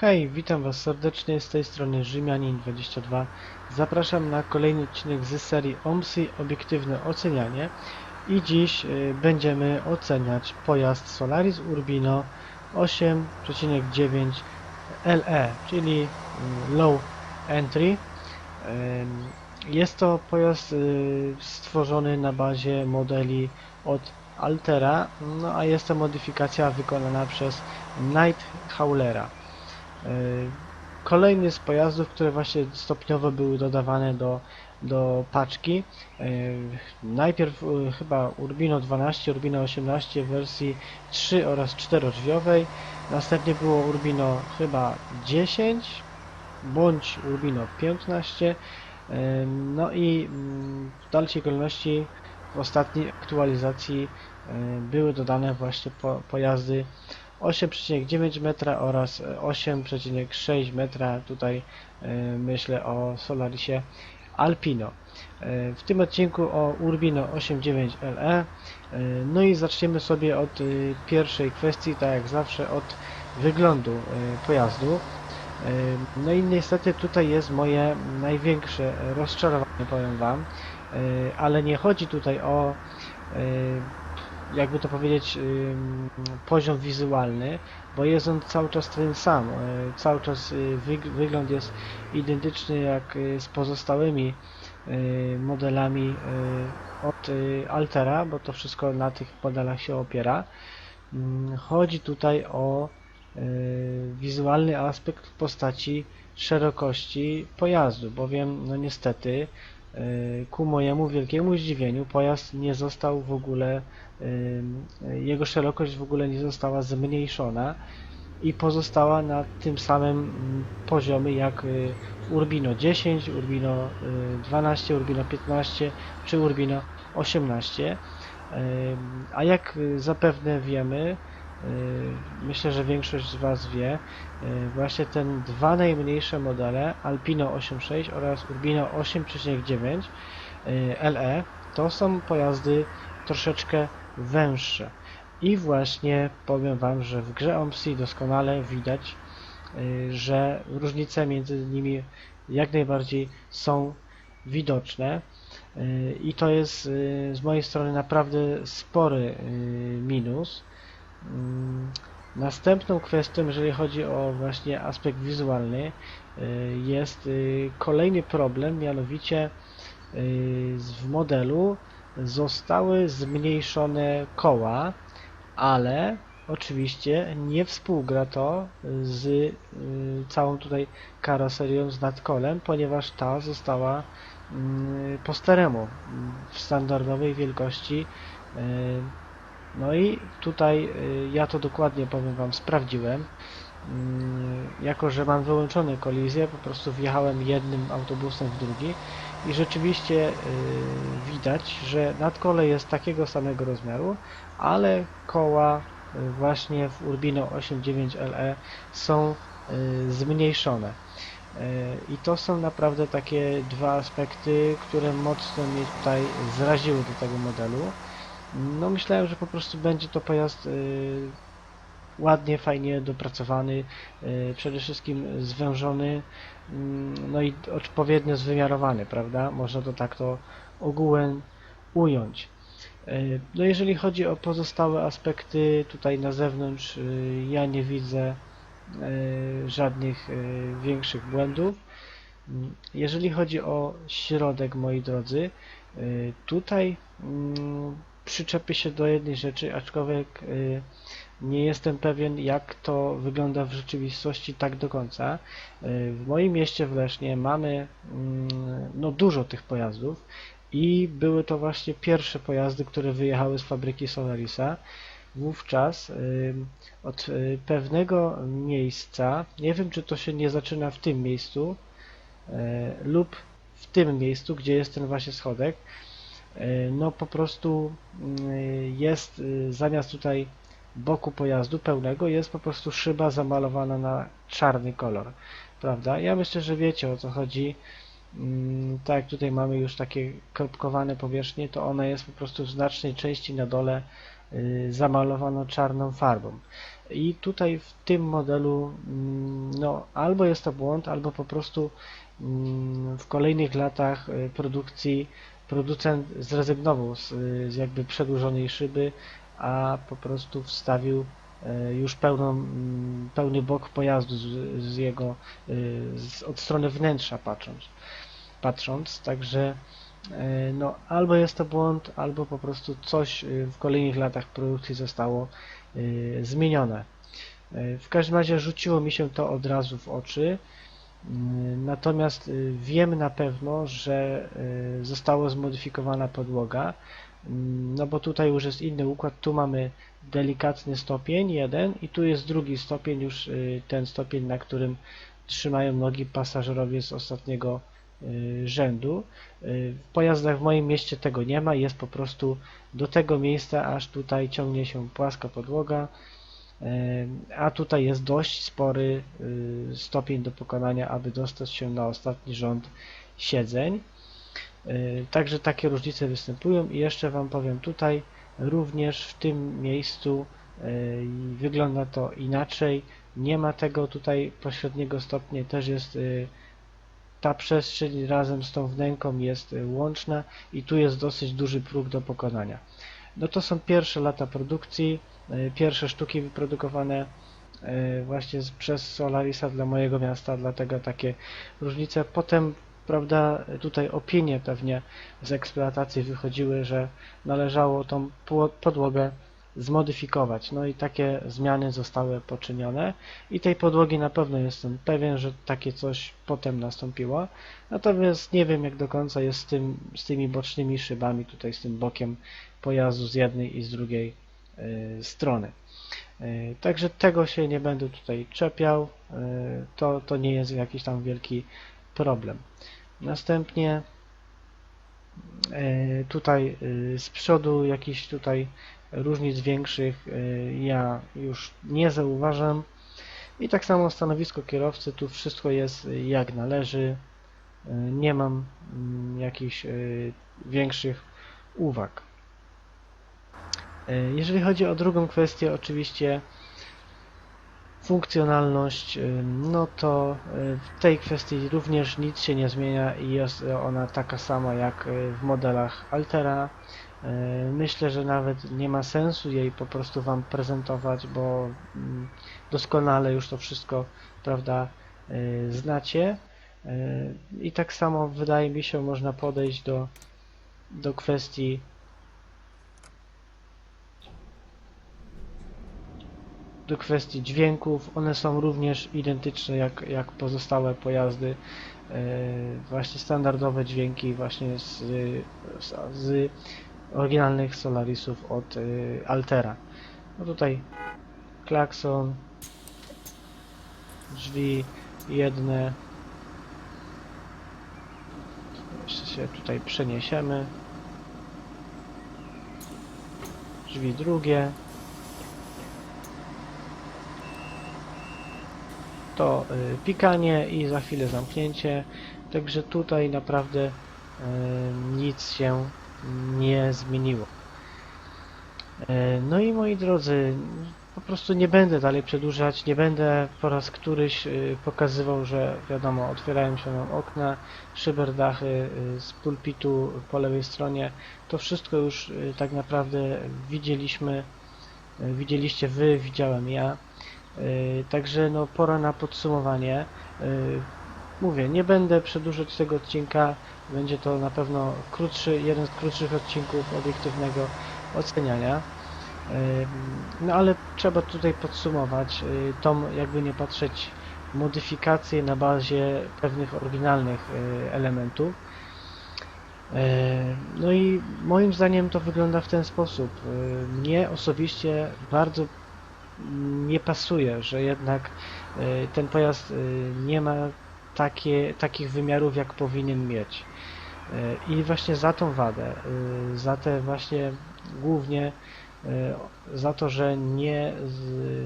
Hej, witam Was serdecznie, z tej strony Rzymianin22. Zapraszam na kolejny odcinek z serii OMSI Obiektywne Ocenianie i dziś y, będziemy oceniać pojazd Solaris Urbino 8.9 LE, czyli y, Low Entry. Ym, Jest to pojazd y, stworzony na bazie modeli od Altera, no a jest to modyfikacja wykonana przez Night Howlera. Yy, Kolejny z pojazdów, które właśnie stopniowo były dodawane do, do paczki. Yy, Najpierw yy, chyba Urbino 12, Urbino 18 w wersji 3 oraz 4 drzwiowej. Następnie było Urbino chyba 10 bądź Urbino 15. Yy, No i mm, w dalszej kolejności w ostatniej aktualizacji były dodane właśnie po, pojazdy 8,9 metra oraz e, 8,6 metra. Tutaj e, myślę o Solarisie Alpino. E, W tym odcinku o Urbino 8.9 LE. E, No i zaczniemy sobie od e, pierwszej kwestii, tak jak zawsze, od wyglądu e, pojazdu. E, No i niestety tutaj jest moje największe rozczarowanie, powiem Wam. E, Ale nie chodzi tutaj o e, jakby to powiedzieć, poziom wizualny, bo jest on cały czas ten sam. y, Cały czas y, wyg- wygląd jest identyczny jak y, z pozostałymi y, modelami od Altera, bo to wszystko na tych modelach się opiera. Ym, Chodzi tutaj o wizualny aspekt w postaci szerokości pojazdu, bowiem no niestety ku mojemu wielkiemu zdziwieniu pojazd nie został w ogóle Ym, jego szerokość w ogóle nie została zmniejszona i pozostała na tym samym mm, poziomie jak y, Urbino 10, Urbino y, 12, Urbino 15 czy Urbino 18. Ym, A jak y, zapewne wiemy, y, myślę, że większość z Was wie, y, właśnie te dwa najmniejsze modele Alpino 8.6 oraz Urbino 8.9 y, LE to są pojazdy troszeczkę węższe. I właśnie powiem Wam, że w grze OMSI doskonale widać, y, że różnice między nimi jak najbardziej są widoczne. Y, I to jest y, z mojej strony naprawdę spory y, minus. Mm, Następną kwestią, jeżeli chodzi o właśnie aspekt wizualny, y, jest y, kolejny problem, mianowicie y, w modelu zostały zmniejszone koła, ale oczywiście nie współgra to z całą tutaj karoserią z nadkolem, ponieważ ta została mm, po staremu w standardowej wielkości. No i tutaj y, ja to dokładnie powiem Wam sprawdziłem. Mm, Jako, że mam wyłączone kolizje, po prostu wjechałem jednym autobusem w drugi i rzeczywiście y, widać, że nadkole jest takiego samego rozmiaru, ale koła y, właśnie w Urbino 8.9 LE są zmniejszone. I to są naprawdę takie dwa aspekty, które mocno mnie tutaj zraziły do tego modelu. No myślałem, że po prostu będzie to pojazd y, ładnie, fajnie dopracowany, y, przede wszystkim zwężony, mm, no i odpowiednio zwymiarowany, prawda? Można to tak to ogółem ująć. Y, No jeżeli chodzi o pozostałe aspekty tutaj na zewnątrz, ja nie widzę żadnych większych błędów. Mm, Jeżeli chodzi o środek, moi drodzy, tutaj mm, przyczepię się do jednej rzeczy, aczkolwiek y, nie jestem pewien, jak to wygląda w rzeczywistości tak do końca. Y, W moim mieście w Lesznie mamy mm, no, dużo tych pojazdów i były to właśnie pierwsze pojazdy, które wyjechały z fabryki Solarisa. Wówczas y, od y, pewnego miejsca, nie wiem czy to się nie zaczyna w tym miejscu y, lub w tym miejscu, gdzie jest ten właśnie schodek, y, no po prostu y, jest y, zamiast tutaj boku pojazdu pełnego jest po prostu szyba zamalowana na czarny kolor, prawda? Ja myślę, że wiecie o co chodzi. Mm, Tak jak tutaj mamy już takie kropkowane powierzchnie, to ona jest po prostu w znacznej części na dole y, zamalowana czarną farbą. I tutaj w tym modelu, mm, no, albo jest to błąd, albo po prostu mm, w kolejnych latach y, produkcji producent zrezygnował z, z jakby przedłużonej szyby, a po prostu wstawił y, już pełną, pełny bok pojazdu z, z jego, y, z, od strony wnętrza patrząc. patrząc. Także y, no, albo jest to błąd, albo po prostu coś w kolejnych latach produkcji zostało zmienione. W każdym razie rzuciło mi się to od razu w oczy. Y, Natomiast y, wiem na pewno, że y, została zmodyfikowana podłoga, no bo tutaj już jest inny układ. Tu mamy delikatny stopień jeden i tu jest drugi stopień, już ten stopień, na którym trzymają nogi pasażerowie z ostatniego rzędu. W pojazdach w moim mieście tego nie ma, jest po prostu do tego miejsca, aż tutaj ciągnie się płaska podłoga, a tutaj jest dość spory y, stopień do pokonania, aby dostać się na ostatni rząd siedzeń. Y, Także takie różnice występują i jeszcze Wam powiem tutaj, również w tym miejscu y, wygląda to inaczej. Nie ma tego tutaj pośredniego stopnia, też jest ta przestrzeń razem z tą wnęką jest łączna i tu jest dosyć duży próg do pokonania. No to są pierwsze lata produkcji, pierwsze sztuki wyprodukowane y, właśnie przez Solarisa dla mojego miasta, dlatego takie różnice. Potem prawda, tutaj opinie pewnie z eksploatacji wychodziły, że należało tą podłogę zmodyfikować. No i takie zmiany zostały poczynione i tej podłogi na pewno jestem pewien, że takie coś potem nastąpiło. Natomiast nie wiem jak do końca jest z, tym, z tymi bocznymi szybami, tutaj z tym bokiem pojazdu z jednej i z drugiej strony. Y, Także tego się nie będę tutaj czepiał, y, to, to nie jest jakiś tam wielki problem. Następnie tutaj z przodu jakichś tutaj różnic większych ja już nie zauważam. I tak samo stanowisko kierowcy, tu wszystko jest jak należy. Nie mam mm, jakichś większych uwag. E, Jeżeli chodzi o drugą kwestię, oczywiście funkcjonalność, y, no to y, w tej kwestii również nic się nie zmienia i jest ona taka sama jak w modelach Altera. Myślę, że nawet nie ma sensu jej po prostu Wam prezentować, bo mm, doskonale już to wszystko, prawda, znacie. I tak samo wydaje mi się można podejść do, do kwestii do kwestii dźwięków, one są również identyczne jak, jak pozostałe pojazdy. E, właśnie standardowe dźwięki właśnie z, z, oryginalnych Solarisów od e, Altera. No tutaj klakson, drzwi jedne. Jeszcze się tutaj przeniesiemy. Drzwi drugie. To y, pikanie i za chwilę zamknięcie. Także tutaj naprawdę y, nic się nie zmieniło. Y, No i moi drodzy, po prostu nie będę dalej przedłużać, nie będę po raz któryś pokazywał, że wiadomo, otwierają się nam okna, szyberdachy z pulpitu po lewej stronie. To wszystko już tak naprawdę widzieliśmy, widzieliście wy, widziałem ja. Yy, Także no pora na podsumowanie. Yy, Mówię, nie będę przedłużać tego odcinka. Będzie to na pewno krótszy, jeden z krótszych odcinków obiektywnego oceniania. Yy, No ale trzeba tutaj podsumować tą, jakby nie patrzeć, modyfikację na bazie pewnych oryginalnych elementów. No i moim zdaniem to wygląda w ten sposób. Mnie osobiście bardzo nie pasuje, że jednak y, ten pojazd y, nie ma takie, takich wymiarów, jak powinien mieć. Y, I właśnie za tą wadę, za te właśnie głównie za to, że nie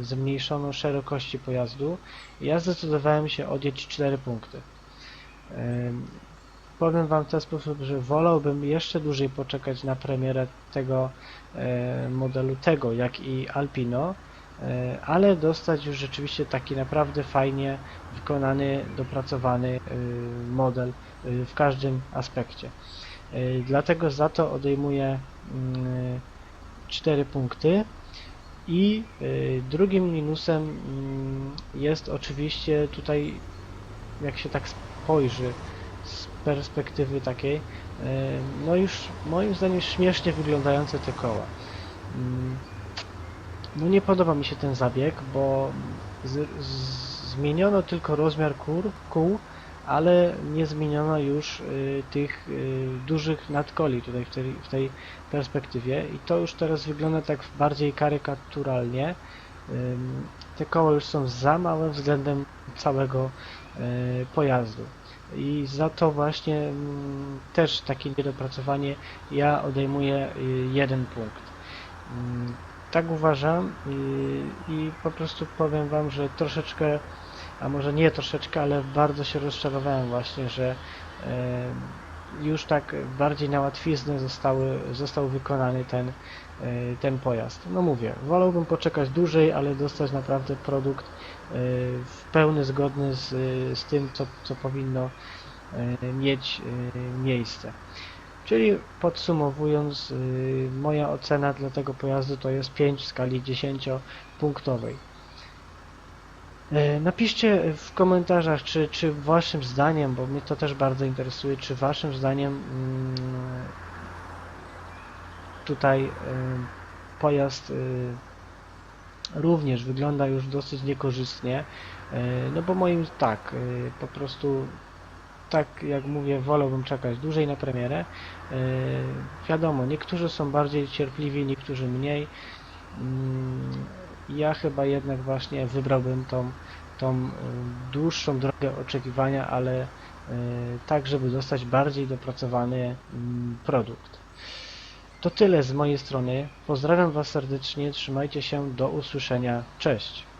zmniejszono szerokości pojazdu, ja zdecydowałem się odjąć 4 punkty. Powiem Wam w ten sposób, że wolałbym jeszcze dłużej poczekać na premierę tego e, modelu, tego jak i Alpino, e, ale dostać już rzeczywiście taki naprawdę fajnie wykonany, dopracowany e, model e, w każdym aspekcie. E, Dlatego za to odejmuję 4 punkty. I drugim minusem mm, jest oczywiście tutaj, jak się tak spojrzy z perspektywy takiej, no już moim zdaniem śmiesznie wyglądające te koła. No nie podoba mi się ten zabieg, bo z, z, zmieniono tylko rozmiar kur, kół, ale nie zmieniono już y, tych y, dużych nadkoli tutaj w tej, w tej perspektywie i to już teraz wygląda tak bardziej karykaturalnie. Ym, Te koła już są za małe względem całego y, pojazdu i za to właśnie mm, też takie niedopracowanie ja odejmuję y, jeden punkt. Ym, Tak uważam i, i po prostu powiem Wam, że troszeczkę, a może nie troszeczkę, ale bardzo się rozczarowałem właśnie, że em, już tak bardziej na łatwiznę zostały, został wykonany ten, e, ten pojazd. No mówię, wolałbym poczekać dłużej, ale dostać naprawdę produkt e, w pełny zgodny z, z tym, co, co powinno e, mieć e, miejsce. Czyli podsumowując, y, moja ocena dla tego pojazdu to jest 5 w skali 10-punktowej. E, Napiszcie w komentarzach, czy, czy waszym zdaniem, bo mnie to też bardzo interesuje, czy waszym zdaniem mm, tutaj y, pojazd y, również wygląda już dosyć niekorzystnie, no bo moim tak, po prostu tak jak mówię, wolałbym czekać dłużej na premierę. Yy, wiadomo, niektórzy są bardziej cierpliwi, niektórzy mniej. Mm, Ja chyba jednak właśnie wybrałbym tą, tą yy, dłuższą drogę oczekiwania, ale yy, tak, żeby dostać bardziej dopracowany mm, produkt. To tyle z mojej strony. Pozdrawiam Was serdecznie, trzymajcie się, do usłyszenia, cześć.